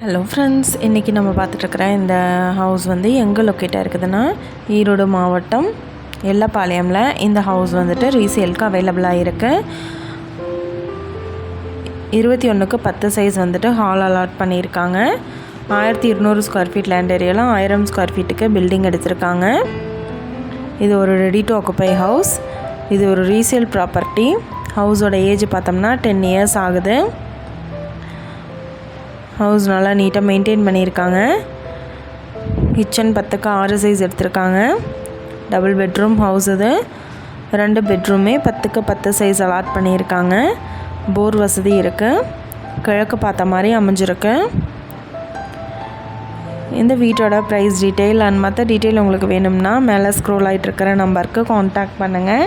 Hello friends இன்றைக்கி நம்ம பார்த்துட்ருக்குற இந்த ஹவுஸ் வந்து எங்கே லொக்கேட்டாக இருக்குதுன்னா ஈரோடு மாவட்டம் எல்லப்பாளையமில். இந்த ஹவுஸ் வந்துட்டு ரீசேலுக்கு அவைலபிளாக இருக்குது இருபத்தி ஒன்றுக்கு பத்து சைஸ் வந்துட்டு ஹால் அலாட் பண்ணியிருக்காங்க. ஆயிரத்தி இருநூறு ஸ்கொயர் ஃபீட் லேண்ட் ஏரியாலாம் ஆயிரம் ஸ்கொயர் ஃபீட்டுக்கு பில்டிங் எடுத்திருக்காங்க. இது ஒரு ரெடி டு ஆக்குப்பை ஹவுஸ் இது ஒரு ரீசேல் ப்ராப்பர்ட்டி ஹவுஸோட ஏஜ் பார்த்தோம்னா டென் இயர்ஸ் ஆகுது. ஹவுஸ் நல்லா நீட்டாக மெயின்டைன் பண்ணியிருக்காங்க. கிச்சன் பத்துக்கு ஆறு சைஸ் எடுத்திருக்காங்க. டபுள் பெட்ரூம் ஹவுஸ் இது. ரெண்டு பெட்ரூமே பத்துக்கு பத்து சைஸ் அலாட் பண்ணியிருக்காங்க. போர் வசதி இருக்குது கிழக்கு பார்த்த மாதிரி அமைஞ்சிருக்கு. இந்த வீட்டோட ப்ரைஸ் டீட்டெயில் அண்ட் மற்ற டீட்டெயில் உங்களுக்கு வேணும்னா மேலே ஸ்க்ரோல் ஆகிட்டு இருக்கிற நம்பருக்கு காண்டாக்ட் பண்ணுங்கள்